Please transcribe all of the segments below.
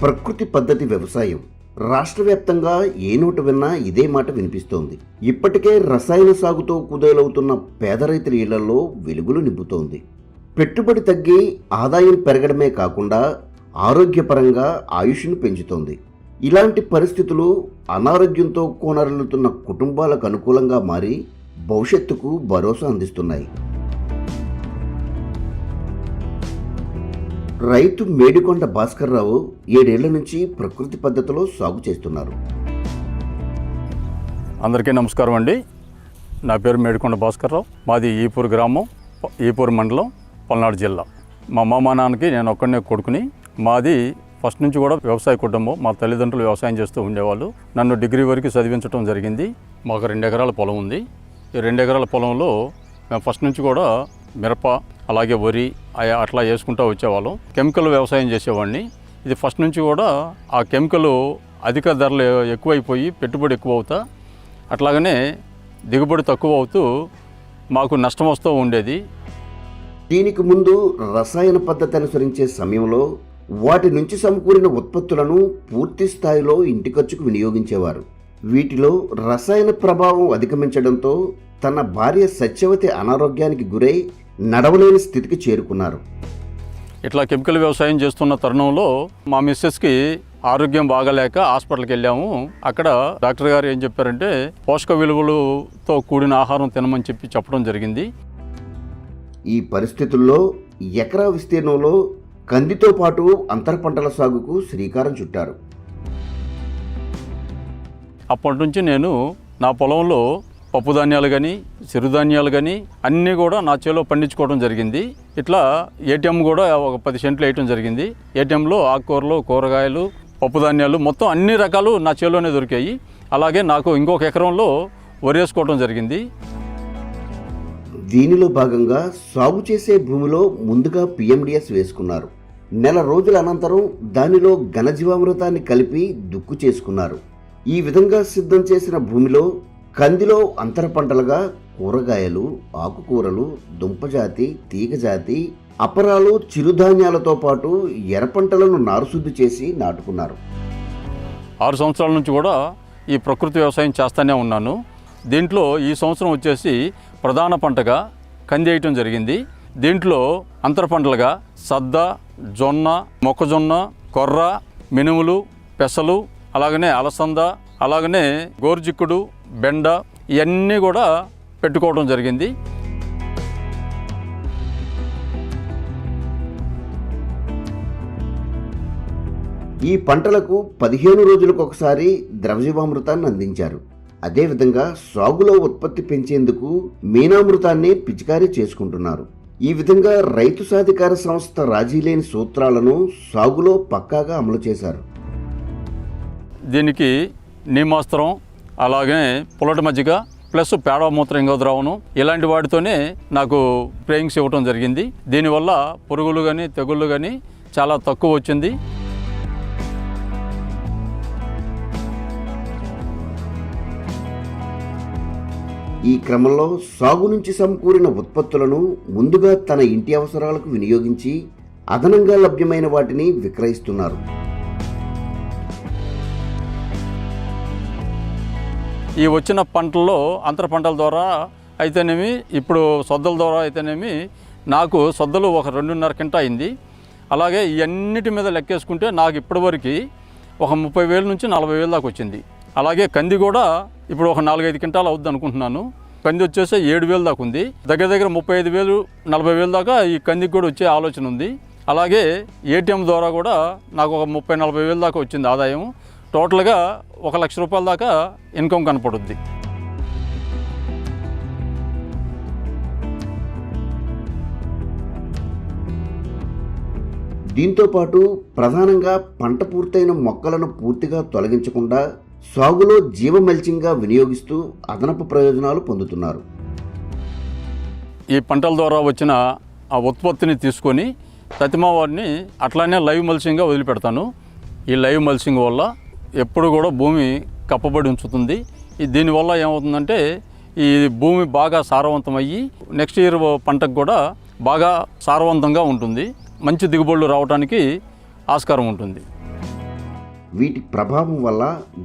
ప్రకృతి పద్ధతి వ్యవసాయం. రాష్ట్ర వ్యాప్తంగా ఏ నోటు విన్నా ఇదే మాట వినిపిస్తోంది. ఇప్పటికే రసాయన సాగుతో కుదేలవుతున్న పేద రైతుల ఇళ్ళలో వెలుగులు నింపుతోంది. పెట్టుబడి తగ్గి ఆదాయం పెరగడమే కాకుండా ఆరోగ్యపరంగా ఆయుష్ను పెంచుతోంది. ఇలాంటి పరిస్థితులు అనారోగ్యంతో కోనరలుతున్న కుటుంబాలకు అనుకూలంగా మారి భవిష్యత్తుకు భరోసా అందిస్తున్నాయి. రైతు మేడికొండ భాస్కర్రావు ఏడేళ్ళ నుంచి ప్రకృతి పద్ధతిలో సాగు చేస్తున్నారు. అందరికీ నమస్కారం అండి. నా పేరు మేడికొండ భాస్కర్రావు. మాది ఈపూర్ గ్రామం ఈపూర్ మండలం పల్నాడు జిల్లా. మా అమ్మ నాన్నకి నేను ఒక్కడనే కొడుకుని. మాది ఫస్ట్ నుంచి కూడా వ్యవసాయ కుటుంబం. మా తల్లిదండ్రులు వ్యవసాయం చేస్తూ ఉండేవాళ్ళు. నన్ను డిగ్రీ వరకు చదివించడం జరిగింది. మాకు రెండు ఎకరాల పొలం ఉంది. ఈ రెండు ఎకరాల పొలంలో మేము ఫస్ట్ నుంచి కూడా మిరప అలాగే వరి అట్లా వేసుకుంటూ వచ్చేవాళ్ళం. కెమికల్ వ్యవసాయం చేసేవాడిని. ఇది ఫస్ట్ నుంచి కూడా ఆ కెమికల్ అధిక ధరలు ఎక్కువైపోయి పెట్టుబడి ఎక్కువ అవుతా అట్లాగనే దిగుబడి తక్కువ అవుతూ మాకు నష్టం వస్తూ ఉండేది. దీనికి ముందు రసాయన పద్ధతి అనుసరించే సమయంలో వాటి నుంచి సమకూరిన ఉత్పత్తులను పూర్తి స్థాయిలో ఇంటి ఖర్చుకు వినియోగించేవారు. వీటిలో రసాయన ప్రభావం అధిగమించడంతో తన భార్య సత్యవతి అనారోగ్యానికి గురై నడవలేని స్థితికి చేరుకున్నారు. ఇట్లా కెమికల్ వ్యవసాయం చేస్తున్న తరుణంలో మా మిస్సెస్కి ఆరోగ్యం బాగాలేక హాస్పిటల్కి వెళ్ళాము. అక్కడ డాక్టర్ గారు ఏం చెప్పారంటే పోషక విలువలతో కూడిన ఆహారం తినమని చెప్పి చెప్పడం జరిగింది. ఈ పరిస్థితుల్లో ఎకరా విస్తీర్ణంలో కందితో పాటు అంతర పంటల సాగుకు శ్రీకారం చుట్టారు. అప్పటి నుంచి నేను నా పొలంలో పప్పు ధాన్యాలు కానీ చిరుధాన్యాలు కానీ అన్నీ కూడా నా చేలో పండించుకోవడం జరిగింది. ఇట్లా ఏటీఎం కూడా ఒక పది సెంట్లు వేయటం జరిగింది. ఏటీఎంలో ఆకుకూరలు కూరగాయలు పప్పు ధాన్యాలు మొత్తం అన్ని రకాలు నా చేలోనే దొరికాయి. అలాగే నాకు ఇంకొక ఎకరంలో వరేసుకోవడం జరిగింది. దీనిలో భాగంగా సాగు చేసే భూమిలో ముందుగా పిఎండిఎస్ వేసుకున్నారు. నెల రోజుల అనంతరం దానిలో ఘనజీవామృతాన్ని కలిపి దుక్కు చేసుకున్నారు. ఈ విధంగా సిద్ధం చేసిన భూమిలో కందిలో అంతర పంటలుగా కూరగాయలు ఆకుకూరలు దుంపజాతి తీగజాతి అపరాలు చిరుధాన్యాలతో పాటు ఎర్ర పంటలను నారుశుద్ధి చేసి నాటుకున్నారు. ఆరు సంవత్సరాల నుంచి కూడా ఈ ప్రకృతి వ్యవసాయం చేస్తూనే ఉన్నాను. దీంట్లో ఈ సంవత్సరం వచ్చేసి ప్రధాన పంటగా కంది వేయటం జరిగింది. దీంట్లో అంతర పంటలుగా సద్ద జొన్న మొక్కజొన్న కొర్ర మినుములు పెసలు అలాగనే అలసంద అలాగనే గోరుజిక్కుడు బెండ ఇవన్నీ కూడా పెట్టుకోవడం జరిగింది. ఈ పంటలకు పదిహేను రోజులకు ఒకసారి ద్రవజీవామృతాన్ని అందించారు. అదేవిధంగా సాగులో ఉత్పత్తి పెంచేందుకు మీనామృతాన్ని పిచికారీ చేసుకుంటున్నారు. ఈ విధంగా రైతు సాధికార సంస్థ రాజీలేని సూత్రాలను సాగులో పక్కాగా అమలు చేశారు. దీనికి నీమాస్త్రం అలాగే పుల్లటి మజ్జిగ ప్లస్ పేడ మూత్ర ఇంగో ద్రావణం ఇలాంటి వాటితోనే నాకు ప్రేయింగ్స్ ఇవ్వటం జరిగింది. దీనివల్ల పురుగులు కానీ తెగుళ్ళు కానీ చాలా తక్కువ వచ్చింది. ఈ క్రమంలో సాగు నుంచి సమకూరిన ఉత్పత్తులను ముందుగా తన ఇంటి అవసరాలకు వినియోగించి అదనంగా లభ్యమైన వాటిని విక్రయిస్తున్నారు. ఈ వచ్చిన పంటల్లో అంతర పంటల ద్వారా అయితేనేమి ఇప్పుడు సొద్దల ద్వారా అయితేనేమి నాకు సొద్దలు ఒక రెండున్నర కింట అయింది. అలాగే ఇవన్నిటి మీద లెక్కేసుకుంటే నాకు ఇప్పటివరకు ఒక ముప్పై వేల నుంచి నలభై వేల దాకా వచ్చింది. అలాగే కంది కూడా ఇప్పుడు ఒక నాలుగైదు క్వింటాలు అవుద్ది అనుకుంటున్నాను. కంది వచ్చేసి ఏడు వేలు దాకా ఉంది. దగ్గర దగ్గర ముప్పై ఐదు వేలు నలభై వేలు దాకా ఈ కందికి కూడా వచ్చే ఆలోచన ఉంది. అలాగే ఏటీఎం ద్వారా కూడా నాకు ఒక ముప్పై నలభై వేలు దాకా వచ్చింది ఆదాయం. టోటల్గా ఒక లక్ష రూపాయల దాకా ఇన్కమ్ కనపడుద్ది. దీంతో పాటు ప్రధానంగా పంట పూర్తయిన మొక్కలను పూర్తిగా తొలగించకుండా సాగులో జీవమల్చింగ్గా వినియోగిస్తూ అదనపు ప్రయోజనాలు పొందుతున్నారు. ఈ పంటల ద్వారా వచ్చిన ఆ ఉత్పత్తిని తీసుకొని ప్రతిమా వారిని అట్లానే లైవ్ మల్సింగ్గా వదిలిపెడతాను. ఈ లైవ్ మల్సింగ్ వల్ల ఎప్పుడు కూడా భూమి కప్పబడి ఉంచుతుంది. దీనివల్ల ఏమవుతుందంటే ఈ భూమి బాగా సారవంతమయ్యి నెక్స్ట్ ఇయర్ పంటకు కూడా బాగా సారవంతంగా ఉంటుంది. మంచి దిగుబడులు రావడానికి ఆస్కారం ఉంటుంది. వీటి ప్రభావం వల్ల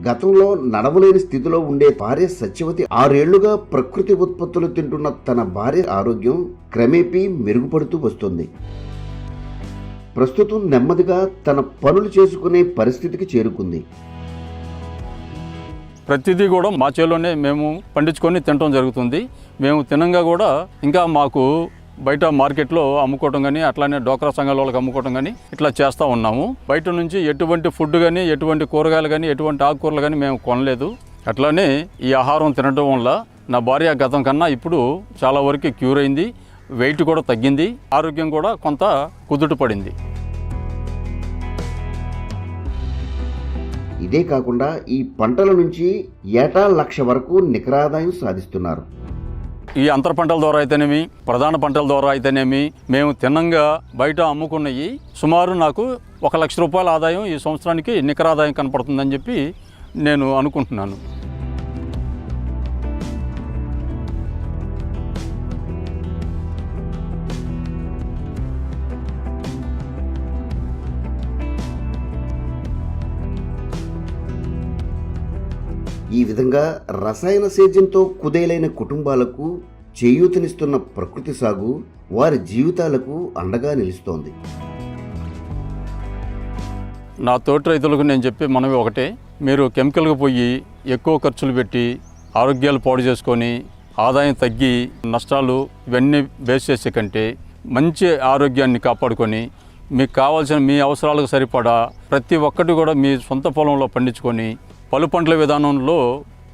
గతంలో నడవలేని స్థితిలో ఉండే భార్య సత్యవతి ఆరేళ్ళుగా ప్రకృతి ఉత్పత్తులు తింటున్న తన భార్య ఆరోగ్యం క్రమేపీ మెరుగుపడుతూ వస్తుంది. ప్రస్తుతం నెమ్మదిగా తన పనులు చేసుకునే పరిస్థితికి చేరుకుంది. ప్రతిదీ కూడా మా చేలోనే మేము పండించుకొని తినడం జరుగుతుంది. మేము తినంగా కూడా ఇంకా మాకు బయట మార్కెట్లో అమ్ముకోవటం కానీ అట్లానే డోక్రా సంఘాల వాళ్ళకి అమ్ముకోవటం కానీ ఇట్లా చేస్తూ ఉన్నాము. బయట నుంచి ఎటువంటి ఫుడ్ కానీ ఎటువంటి కూరగాయలు కానీ ఎటువంటి ఆకుకూరలు కానీ మేము కొనలేదు. అట్లానే ఈ ఆహారం తినడం వల్ల నా భార్య గతం కన్నా ఇప్పుడు చాలా వరకు క్యూర్ అయింది. వెయిట్ కూడా తగ్గింది. ఆరోగ్యం కూడా కొంత కుదుట పడింది. ఇదే కాకుండా ఈ పంటల నుంచి ఏటా లక్ష వరకు నికరాదాయం సాధిస్తున్నారు. ఈ అంతర పంటల ద్వారా అయితేనేమి ప్రధాన పంటల ద్వారా అయితేనేమి మేము తిన్నంగా బయట అమ్ముకున్నవి సుమారు నాకు ఒక లక్ష రూపాయల ఆదాయం ఈ సంవత్సరానికి నికర ఆదాయం కనపడుతుందని చెప్పి నేను అనుకుంటున్నాను. ఈ విధంగా రసాయన సేద్యంతో కుదేలైన కుటుంబాలకు చేయూతనిస్తున్న ప్రకృతి సాగు వారి జీవితాలకు అండగా నిలుస్తోంది. నా తోటి రైతులకు నేను చెప్పే మనవి ఒకటే మీరు కెమికల్కి పోయి ఎక్కువ ఖర్చులు పెట్టి ఆరోగ్యాలు పాడు చేసుకొని ఆదాయం తగ్గి నష్టాలు ఇవన్నీ బేస్ చేసే కంటే మంచి ఆరోగ్యాన్ని కాపాడుకొని మీకు కావాల్సిన మీ అవసరాలకు సరిపడా ప్రతి ఒక్కటి కూడా మీ సొంత పొలంలో పండించుకొని పలు పంటల విధానంలో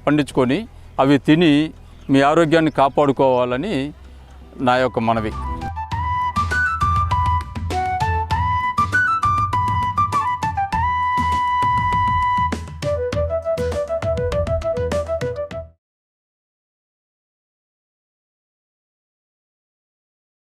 పండించుకొని అవి తిని మీ ఆరోగ్యాన్ని కాపాడుకోవాలని నా యొక్క మనవి.